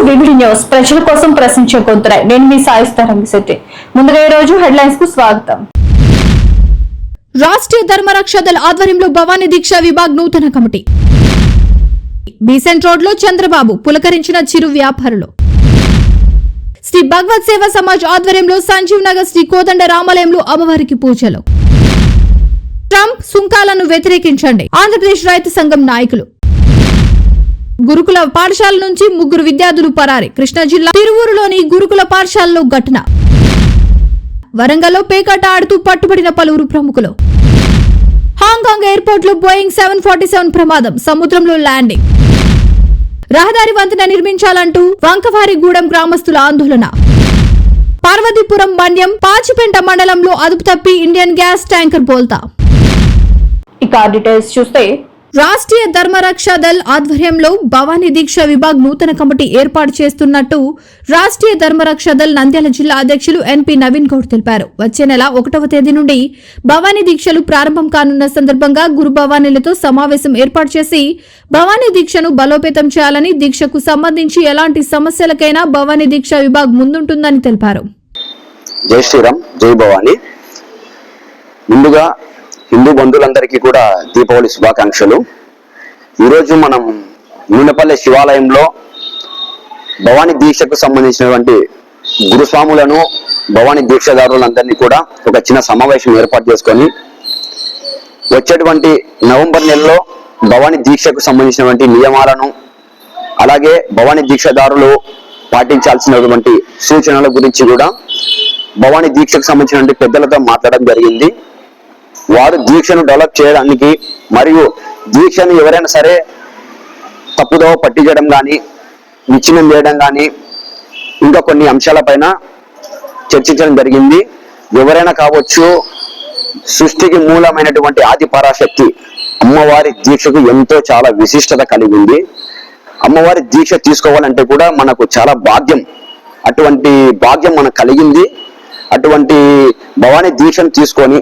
Welcome VVD news ప్రజల కోసం ప్రశ్నించే గొంతురాయి నేను మీ సాయిస్తా రంగశెట్టి ముందుగా ఈ రోజు హెడ్లైన్స్కు స్వాగతం. రాష్ట్రీయ ధర్మరక్ష దళ ఆధ్వర్యంలో భవానీ దీక్ష విభాగ్ నూతన కమిటీ. బీసెంట్ రోడ్లో చంద్రబాబు పులకరించిన చిరు వ్యాపారులు. శ్రీ భగవత్ సేవా సమాజ్ ఆధ్వర్యంలో సంజీవ్ నగర్ శ్రీ కోదండ రామాలయంలో అమ్మవారికి పూజలు. ట్రంప్ సుంకాలను వ్యతిరేకించండి. ఆంధ్రప్రదేశ్ రైతు సంఘం నాయకులు. గురుకుల పాఠశాల నుంచి ముగ్గురు విద్యార్థులు పరారి. కృష్ణా జిల్లా తిరువూరులోని గురుకుల పాఠశాలలో ఘటన. వరంగల్లో పేకాట ఆడుతూ పట్టుబడిన పలువురు ప్రముఖులు. హాంకాంగ్ ఎయిర్పోర్ట్లో బోయింగ్ సెవెన్ ఫార్టీ సెవెన్ ప్రమాదం. సముద్రంలో ల్యాండింగ్. రహదారి వంతెన నిర్మించాలంటూ వంకవారిగూడెం గ్రామస్తుల ఆందోళన. పార్వతీపురం మన్యం పాచిపెంట మండలంలో అదుపు తప్పి ఇండియన్ గ్యాస్ ట్యాంకర్ బోల్తా. ఇక డీటెయిల్స్ చూస్తే రాష్ట్రీయ ధర్మరక్ష దళ్ ఆధ్వర్యంలో భవానీ దీక్ష విభాగ్ నూతన కమిటీ ఏర్పాటు చేస్తున్నట్టు రాష్ట్రీయ ధర్మరక్ష దళ్ నంద్యాల జిల్లా అధ్యక్షులు ఎన్పి నవీన్ గౌడ్ తెలిపారు. వచ్చే నెల ఒకటవ తేదీ నుండి భవానీ దీక్షలు ప్రారంభం కానున్న సందర్భంగా గురు భవానీలతో సమావేశం ఏర్పాటు చేసి భవానీ దీక్షను బలోపేతం చేయాలని దీక్షకు సంబంధించి ఎలాంటి సమస్యలకైనా భవానీ దీక్ష విభాగ్ ముందుంటుందని తెలిపారు. జై శ్రీరామ్ జై ముందుగా హిందూ బంధువులందరికీ కూడా దీపావళి శుభాకాంక్షలు. ఈరోజు మనం నూనెపల్లె శివాలయంలో భవానీ దీక్షకు సంబంధించినటువంటి గురుస్వాములను భవానీ దీక్షదారులందరినీ కూడా ఒక చిన్న సమావేశం ఏర్పాటు చేసుకొని వచ్చేటువంటి నవంబర్ నెలలో భవానీ దీక్షకు సంబంధించినటువంటి నియమాలను అలాగే భవానీ దీక్షదారులు పాటించాల్సినటువంటి సూచనల గురించి కూడా భవానీ దీక్షకు సంబంధించినటువంటి పెద్దలతో మాట్లాడడం జరిగింది. వారు దీక్షను డెవలప్ చేయడానికి మరియు దీక్షను ఎవరైనా సరే తప్పుదోవ పట్టించడం కానీ విచ్ఛిన్నం చేయడం కానీ ఇంకా కొన్ని అంశాలపైన చర్చించడం జరిగింది. ఎవరైనా కావచ్చు సృష్టికి మూలమైనటువంటి ఆది పరాశక్తి అమ్మవారి దీక్షకు ఎంతో చాలా విశిష్టత కలిగింది. అమ్మవారి దీక్ష తీసుకోవాలంటే కూడా మనకు చాలా భాగ్యం. అటువంటి భాగ్యం మనకు కలిగింది. అటువంటి భవానీ దీక్షను తీసుకొని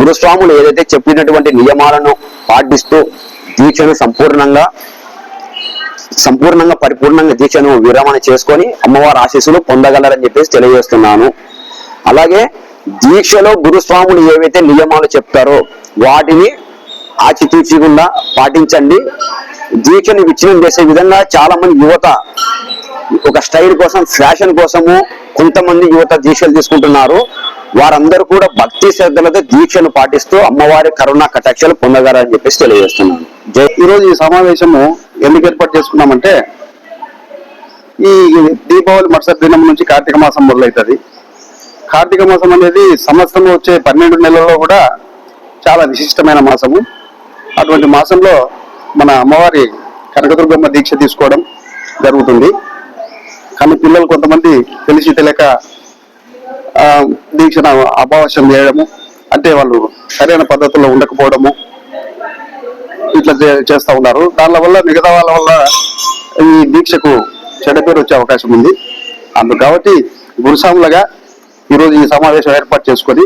గురుస్వాములు ఏదైతే చెప్పినటువంటి నియమాలను పాటిస్తూ దీక్షను సంపూర్ణంగా సంపూర్ణంగా పరిపూర్ణంగా దీక్షను విరమణ చేసుకొని అమ్మవారి ఆశీస్సులు పొందగలరని చెప్పేసి తెలియజేస్తున్నాను. అలాగే దీక్షలో గురుస్వాములు ఏవైతే నియమాలు చెప్తారో వాటిని ఆచితూచికుండా పాటించండి. దీక్షను విచ్ఛిన్నం చేసే విధంగా చాలా మంది యువత ఒక స్టైల్ కోసం ఫ్యాషన్ కోసము కొంతమంది యువత దీక్షలు తీసుకుంటున్నారు. వారందరూ కూడా భక్తి శ్రద్ధలతో దీక్షను పాటిస్తూ అమ్మవారి కరోనా కటాక్షలు పొందగారని చెప్పేసి తెలియజేస్తున్నాను. ఈరోజు ఈ సమావేశము ఎందుకు ఏర్పాటు చేసుకున్నామంటే ఈ దీపావళి మరుసటి దినం నుంచి కార్తీక మాసం మొదలవుతుంది. కార్తీక మాసం అనేది సంవత్సరం వచ్చే పన్నెండు నెలల్లో కూడా చాలా విశిష్టమైన మాసము. అటువంటి మాసంలో మన అమ్మవారి కనకదుర్గమ్మ దీక్ష తీసుకోవడం జరుగుతుంది. కానీ పిల్లలు కొంతమంది తెలిసి తెలియక దీక్షను అభావశ్యం చేయడము అంటే వాళ్ళు సరైన పద్ధతుల్లో ఉండకపోవడము ఇట్లా చేస్తూ ఉన్నారు. దాని వల్ల మిగతా వాళ్ళ వల్ల ఈ దీక్షకు చెడ్డ పేరు వచ్చే అవకాశం ఉంది. అందుకు కాబట్టి గురుసాములుగా ఈరోజు ఈ సమావేశం ఏర్పాటు చేసుకొని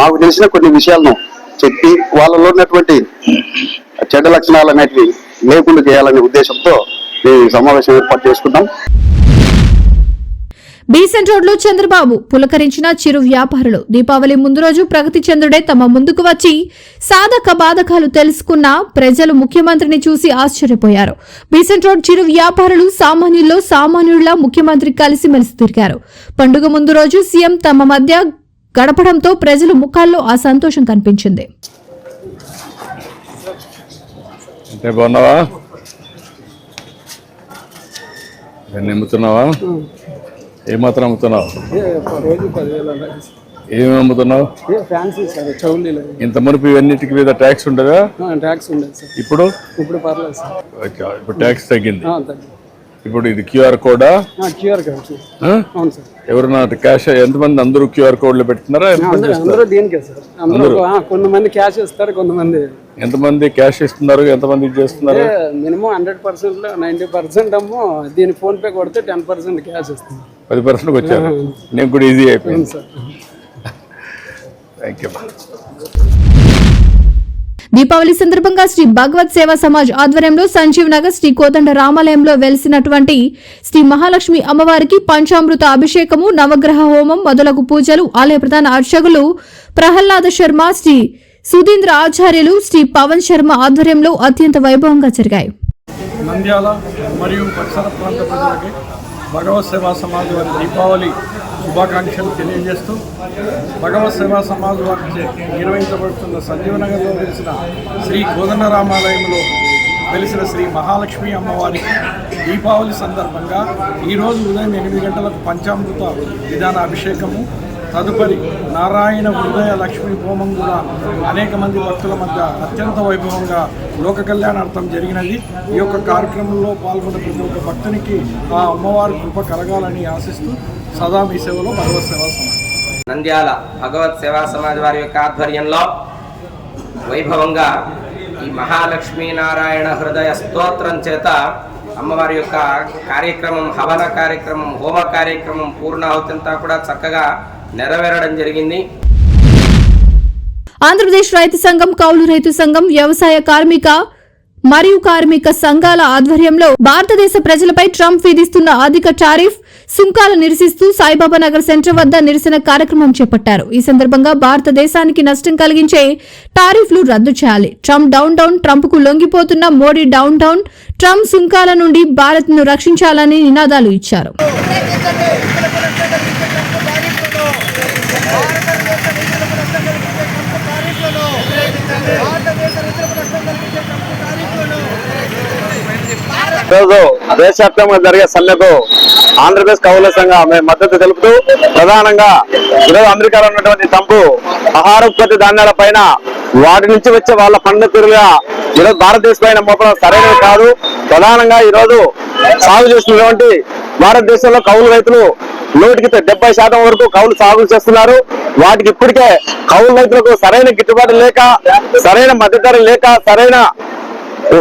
మాకు తెలిసిన కొన్ని విషయాలను చెప్పి వాళ్ళలో ఉన్నటువంటి చెడ్డ లక్షణాలు అనేటివి లేకుండా చేయాలనే ఉద్దేశంతో ఈ సమావేశం ఏర్పాటు చేసుకున్నాం. బీసెంట్ రోడ్లో చంద్రబాబు పులకరించిన చిరు వ్యాపారులు. దీపావళి ముందు రోజు ప్రగతి చంద్రుడే తమ ముందుకు వచ్చి సాధక బాధకాలు తెలుసుకున్న ప్రజలు ముఖ్యమంత్రిని చూసి ఆశ్చర్యపోయారు. బీసెంట్ రోడ్ చిరు వ్యాపారులు సామాన్యుల్లో సామాన్యుడిలా ముఖ్యమంత్రి కలిసిమెలిసి తిరిగారు. పండుగ ముందు రోజు సీఎం తమ మధ్య గడపడంతో ప్రజలు ముఖాల్లో ఆ సంతోషం కనిపించింది. అమ్ముతున్నావా ఏమాత్రం అమ్ముతున్నావు? ఏమేమి అమ్ముతున్నావు? ఫ్యాన్సీ సార్ చౌలీలు ఇంత మునుపు ఇవన్నిటికి మీద ట్యాక్స్ ఉండదా? ట్యాక్స్ ఉండేది సార్. ఇప్పుడు? ఇప్పుడు పర్లేదు సార్. ఓకే, ఇప్పుడు ట్యాక్స్ తగ్గింది. ఇప్పుడు ఇది క్యూఆర్ కోడా? క్యూఆర్ ఆ? అవును సార్ ఎవరన్నా క్యాష్ ఎంతమంది అందరూ క్యూఆర్ కోడ్లు పెడుతున్నారా అందరూ దీనికే సార్ అందరూ కొంతమంది క్యాష్ ఇస్తారు కొంతమంది ఎంతమంది క్యాష్ ఇస్తున్నారు ఎంతమంది ఇది చేస్తున్నారు? Minimum hundred percent ninety percent అమ్మో దీని ఫోన్ పే కొడితే టెన్ పర్సెంట్ క్యాష్ ఇస్తుంది పది పర్సెంట్కి వచ్చారు. నేను కూడా ఈజీ అయిపోయింది సార్ థ్యాంక్ యూ దీపావళి సందర్భంగా శ్రీ భగవత్ సేవా సమాజ్ ఆధ్వర్యంలో సంజీవ్ నగర్ శ్రీ కోదండ రామాలయంలో వెలిసినటువంటి శ్రీ మహాలక్ష్మి అమ్మవారికి పంచామృత అభిషేకము నవగ్రహ హోమం మొదలగు పూజలు ఆలయ ప్రధాన అర్చకులు ప్రహ్లాద శర్మ శ్రీ సుధీంద్ర ఆచార్యులు శ్రీ పవన్ శర్మ ఆధ్వర్యంలో అత్యంత వైభవంగా జరిగాయి. నంద్యాల మరియు పరిసర ప్రాంత ప్రజలకి భగవత్ సేవా సమాజ్ వారి దీపావళి శుభాకాంక్షలు తెలియజేస్తూ భగవత్ సేవా సమాజం వారిచే నిర్వహించబడుతున్న సంజీవనగర్లో వెలిసిన శ్రీ కోదండరామాలయంలో వెలిసిన శ్రీ మహాలక్ష్మి అమ్మవారికి దీపావళి సందర్భంగా ఈరోజు ఉదయం ఎనిమిది గంటలకు పంచామృత విధాన అభిషేకము తదుపరి నారాయణ హృదయ లక్ష్మీ హోమం కూడా అనేక మంది భక్తుల మధ్య అత్యంత వైభవంగా లోక కళ్యాణార్థం జరిగినది. ఈ యొక్క కార్యక్రమంలో పాల్గొన్న ప్రతి ఒక్క భక్తునికి ఆ అమ్మవారి కృప కలగాలని ఆశిస్తూ సదా మీ సేవలో భగవత్ సేవా సమాజం నంద్యాల భగవత్ సేవా సమాజ్ వారి యొక్క ఆధ్వర్యంలో వైభవంగా ఈ మహాలక్ష్మీ నారాయణ హృదయ స్తోత్రం చేత అమ్మవారి యొక్క కార్యక్రమం హవన కార్యక్రమం హోమ కార్యక్రమం పూర్ణాహుతంతా కూడా చక్కగా నెరవేరడం జరిగింది. ఆంధ్రప్రదేశ్ రైతు సంఘం కౌలు రైతు సంఘం వ్యవసాయ కార్మిక మరియు కార్మిక సంఘాల ఆధ్వర్యంలో భారతదేశ ప్రజలపై ట్రంప్ విధిస్తున్న అధిక టారిఫ్ సుంకాలు నిరసిస్తూ సాయిబాబా నగర్ సెంటర్ వద్ద నిరసన కార్యక్రమం చేపట్టారు. ఈ సందర్భంగా భారతదేశానికి నష్టం కలిగించే టారిఫ్లు రద్దు చేయాలి. ట్రంప్ డౌన్ డౌన్ ట్రంప్కు లొంగిపోతున్న మోడీ డౌన్ డౌన్ ట్రంప్ సుంకాల నుండి భారత్ను రక్షించాలని నినాదాలు ఇచ్చారు. ఈరోజు దేశవ్యాప్తంగా జరిగే సమ్మెకు ఆంధ్రప్రదేశ్ కౌల సంఘం మేము మద్దతు తెలుపుతూ ప్రధానంగా ఈరోజు అమెరికాలో ఉన్నటువంటి తంపు ఆహార ఉత్పత్తి ధాన్యాల పైన వాటి నుంచి వచ్చే వాళ్ళ పన్నుతులుగా ఈరోజు భారతదేశం పైన మోపడం సరైనది కాదు. ప్రధానంగా ఈరోజు సాగు చేస్తున్నటువంటి భారతదేశంలో కౌలు రైతులు నూటికి డెబ్బై శాతం వరకు కౌలు సాగులు చేస్తున్నారు. వాటికి ఇప్పటికే కౌలు రైతులకు సరైన గిట్టుబాటు లేక సరైన మద్దతు లేక సరైన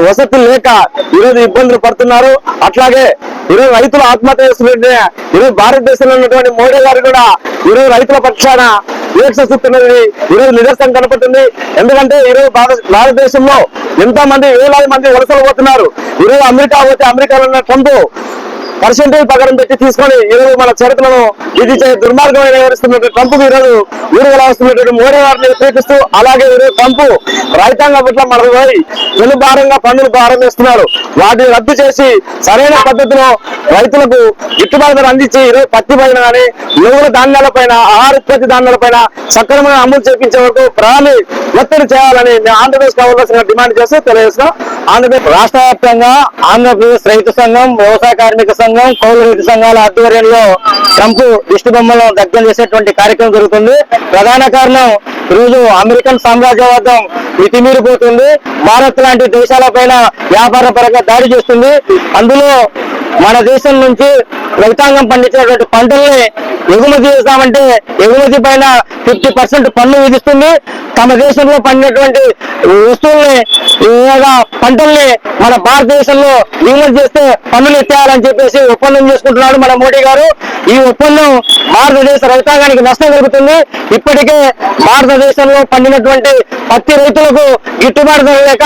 వసతులు లేక ఈరోజు ఇబ్బందులు పడుతున్నారు. అట్లాగే ఈరోజు రైతులు ఆత్మహత్య చేస్తుంటే ఈరోజు భారతదేశంలో ఉన్నటువంటి మోడీ గారు కూడా ఈరోజు రైతుల పక్షాన దీక్ష చూస్తున్నది. ఈరోజు నిదర్శనం కనపడుతుంది. ఎందుకంటే ఈరోజు భారత భారతదేశంలో ఎంతో మంది వేలాది మంది వలసలు పోతున్నారు. ఈరోజు అమెరికా పోతే అమెరికాలో ఉన్న ట్రంప్ పర్సెంటేజ్ పగడం పెట్టి తీసుకొని ఈరోజు మన చరిత్రను ఇది చే- దుర్మార్గమైన వ్యవహరిస్తున్నటువంటి ట్రంప్ ఈరోజు ఊరుగలా వస్తున్నటువంటి మోడీ వారిని వ్యతిరేకిస్తూ అలాగే ఈరోజు ట్రంప్ రైతాంగం పట్ల మన వెను భారంగా పన్నులు ప్రారంభిస్తున్నారు. వాటిని రద్దు చేసి సరైన పద్ధతిలో రైతులకు గిట్టుబాటు ధర అందించి ఈరోజు పత్తి పైన కానీ నువ్వుల ధాన్యాల పైన ఆహార ఉత్పత్తి ధాన్యాల పైన సక్రమంగా అమలు చేపించే వరకు ప్రాణి ఒత్తిడి చేయాలని మేము ఆంధ్రప్రదేశ్ కావాల్సిన డిమాండ్ చేస్తూ తెలియజేస్తున్నాం. ఆంధ్రప్రదేశ్ రాష్ట్ర వ్యాప్తంగా ఆంధ్రప్రదేశ్ రైతు సంఘం వ్యవసాయ కార్మిక సంఘం కౌలు రైతు సంఘాల ఆధ్వర్యంలో ట్రంప్ దిష్టి బొమ్మలను దగ్ధం చేసేటువంటి కార్యక్రమం జరుగుతుంది. ప్రధాన కారణం ఈరోజు అమెరికన్ సామ్రాజ్యవాదం మితిమీరిపోతుంది. భారత్ లాంటి దేశాల పైన వ్యాపార పరంగా దాడి చేస్తుంది. అందులో మన దేశం నుంచి రైతాంగం పండించేటువంటి పంటల్ని ఎగుమతి చేస్తామంటే ఎగుమతి పైన ఫిఫ్టీ పర్సెంట్ పన్ను విధిస్తుంది. తమ దేశంలో పండినటువంటి వస్తువుల్ని పంటల్ని మన భారతదేశంలో దిగుమతి చేస్తే పన్నులు ఎత్తేయాలని చెప్పేసి ఒప్పందం చేసుకుంటున్నాడు మన మోడీ గారు. ఈ ఒప్పందం భారతదేశ రైతాంగానికి నష్టం కలుగుతుంది. ఇప్పటికే భారతదేశంలో పండినటువంటి పత్తి రైతులకు గిట్టుబాటు లేక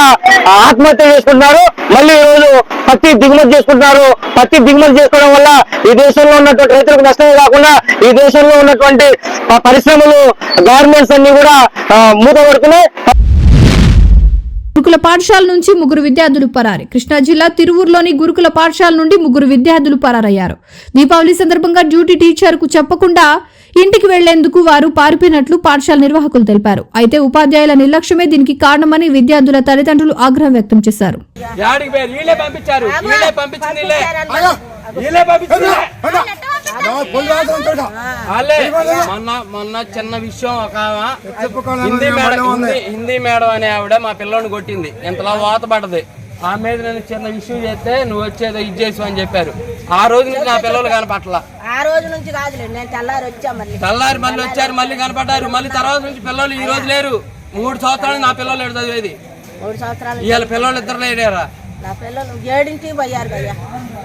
ఆత్మహత్య చేసుకుంటున్నారు. మళ్ళీ ఈ రోజు పత్తి దిగుమతి చేసుకుంటున్నారు. పత్తి దిగుమతి చేసుకోవడం వల్ల ఈ దేశంలో ఉన్నటువంటి రైతులకు నష్టమే కాకుండా ఈ దేశంలో ఉన్నటువంటి పరిశ్రమలు గార్మెంట్స్ అన్ని కూడా ఆ, మూతపడుతున్నాయి. గురుకుల పాఠశాల నుంచి ముగ్గురు విద్యార్థులు పరారి. కృష్ణా జిల్లా తిరువూరులోని గురుకుల పాఠశాల నుండి ముగ్గురు విద్యార్థులు పరారయ్యారు. దీపావళి సందర్భంగా డ్యూటీ టీచర్కు చెప్పకుండా ఇంటికి వెళ్ళేందుకు వారు పారిపోయినట్లు పాఠశాల నిర్వాహకులు తెలిపారు. అయితే ఉపాధ్యాయుల నిర్లక్ష్యమే దీనికి కారణమని విద్యార్థుల తల్లిదండ్రులు ఆగ్రహం వ్యక్తం చేశారు. పంపించారు. మొన్న మొన్న చిన్న విషయం ఒక హిందీ మేడం హిందీ హిందీ మేడం అనే ఆవిడ మా పిల్లోని కొట్టింది. ఇంతలా వాత పడది ఆ మీద నేను చిన్న విషయం చేస్తే నువ్వు వచ్చేదో ఇది చేసు అని చెప్పారు. ఆ రోజు నుంచి నా పిల్లలు కనపట్ల ఆ రోజు నుంచి కాదులే నేను తెల్లారి వచ్చా మళ్ళీ. తెల్లారి మళ్ళీ వచ్చారు మళ్ళీ కనపడ్డారు. మళ్ళీ తర్వాత నుంచి పిల్లలు ఈ రోజు లేరు. మూడు సంవత్సరాలు నా పిల్లలు ఏడు చదివేది? మూడు సంవత్సరాలు. ఇవాళ పిల్లలు ఇద్దరు లేడారా? నా పిల్లలు ఏడింటికి పోయారు భయ్యా.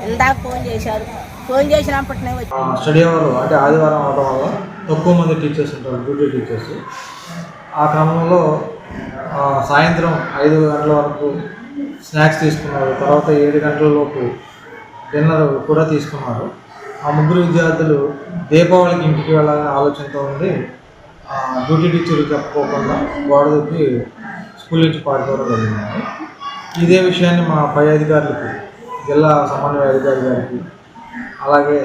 ఇందాక ఫోన్ చేశారు. ఫోన్ చేసినప్పటినే వచ్చి స్టడీ అవర్ అంటే ఆదివారం అవడం వల్ల తక్కువ మంది టీచర్స్ ఉంటారు డ్యూటీ టీచర్స్. ఆ క్రమంలో సాయంత్రం ఐదు గంటల వరకు స్నాక్స్ తీసుకున్నారు. తర్వాత ఏడు గంటల లోపు డిన్నర్ కూడా తీసుకున్నారు. ఆ ముగ్గురు విద్యార్థులు దీపావళికి ఇంటికి వెళ్ళాలనే ఆలోచనతో ఉండి డ్యూటీ టీచర్లు చెప్పుకోకుండా గోడ దూకి స్కూల్ నుంచి పారిపోవడం జరిగింది. ఇదే విషయాన్ని మా పై అధికారులకు జిల్లా సమన్వయ అధికారి గారికి అలాగే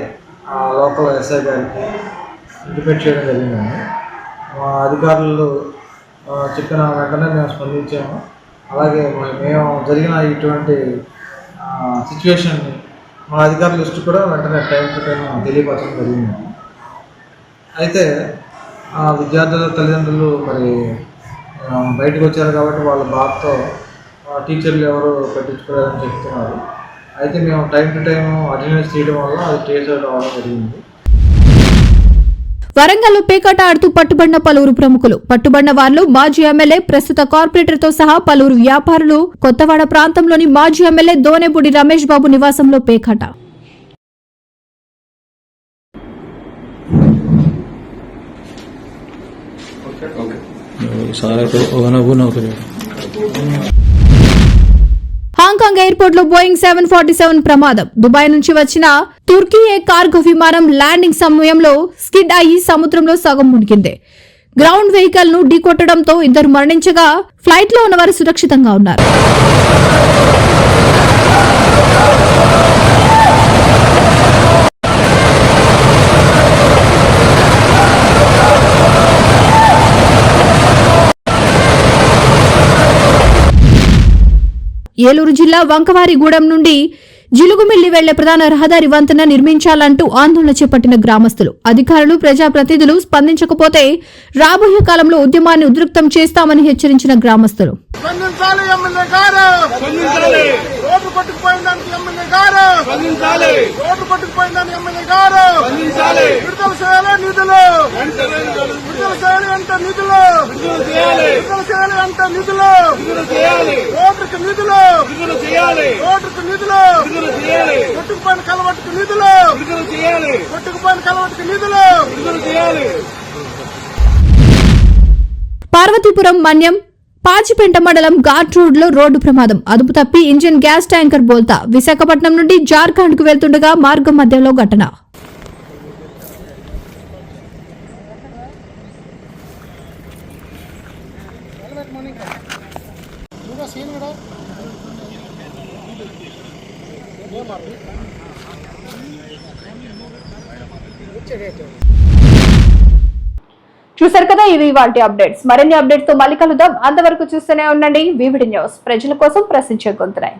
ఆ లోకల్ ఎస్ఐ గారికి ఇంటిమేట్ చేయడం జరిగిందండి మా అధికారులు చెప్పిన వెంటనే మేము స్పందించాము. అలాగే మేము జరిగిన ఇటువంటి సిచ్యువేషన్ని మా అధికారుల లిస్టు కూడా వెంటనే టైం టు టైం తెలియపరచడం జరిగింది. అయితే ఆ విద్యార్థుల తల్లిదండ్రులు మరి బయటకు వచ్చారు కాబట్టి వాళ్ళ బాధతో టీచర్లు ఎవరు పట్టించుకోలేదని చెప్తున్నారు. అయితే మేము టైం టు టైం అటెండెన్స్ తీయడం వల్ల అది ట్రేస్ అవుట్ అవ్వడం జరిగింది. వరంగల్లో పేకాట ఆడుతూ పట్టుబడిన పలువురు ప్రముఖులు. పట్టుబడిన వారిలో మాజీ ఎమ్మెల్యే ప్రస్తుత కార్పొరేటర్తో సహా పలువురు వ్యాపారులు. కొత్తవాడ ప్రాంతంలోని మాజీ ఎమ్మెల్యే దోనెబుడి రమేష్ బాబు నివాసంలో పేకాట. హాంకాంగ్ ఎయిర్పోర్ట్లో బోయింగ్ సెవెన్ ఫార్టీ సెవెన్ ప్రమాదం. దుబాయ్ నుంచి వచ్చిన తుర్కీ ఏ కార్గో విమానం ల్యాండింగ్ సమయంలో స్కిడ్ అయ్యి సముద్రంలో సగం మునిగింది. గ్రౌండ్ వెహికల్ను ఢీకొట్టడంతో ఇద్దరు మరణించగా ఫ్లైట్లో ఉన్నవారు సురక్షితంగా ఉన్నారు. ఏలూరు జిల్లా వంకవారిగూడెం నుండి జిలుగుమిల్లి వెళ్ళే ప్రధాన రహదారి వంతెన నిర్మించాలంటూ ఆందోళన చేపట్టిన గ్రామస్తులు. అధికారులు ప్రజాప్రతినిధులు స్పందించకపోతే రాబోయే కాలంలో ఉద్యమాన్ని ఉధృతం చేస్తామని హెచ్చరించిన గ్రామస్తులు. నిధులు! నిధులు! విడుదల చేయాలి. కొట్టుకుపోయిన కలవట్టుకు నిధులు విడుదల చేయాలి. కొట్టుకుపోయిన కలవట్టుకు నిధులు విడుదల చేయాలి. పార్వతీపురం మన్యం పాచిపెంట మండలం ఘాట్ రోడ్లో రోడ్డు ప్రమాదం. అదుపు తప్పి ఇంజిన్ గ్యాస్ ట్యాంకర్ బోల్తా. విశాఖపట్నం నుండి జార్ఖండ్కు వెళ్తుండగా మార్గం మధ్యలో ఘటన. చూసారు కదా ఇవి వాటి అప్డేట్స్. మరిన్ని అప్డేట్స్తో మళ్ళీ కలుద్దాం. అంతవరకు చూస్తూనే ఉండండి. VVD news. ప్రజల కోసం ప్రశ్నించే గొంతురాయి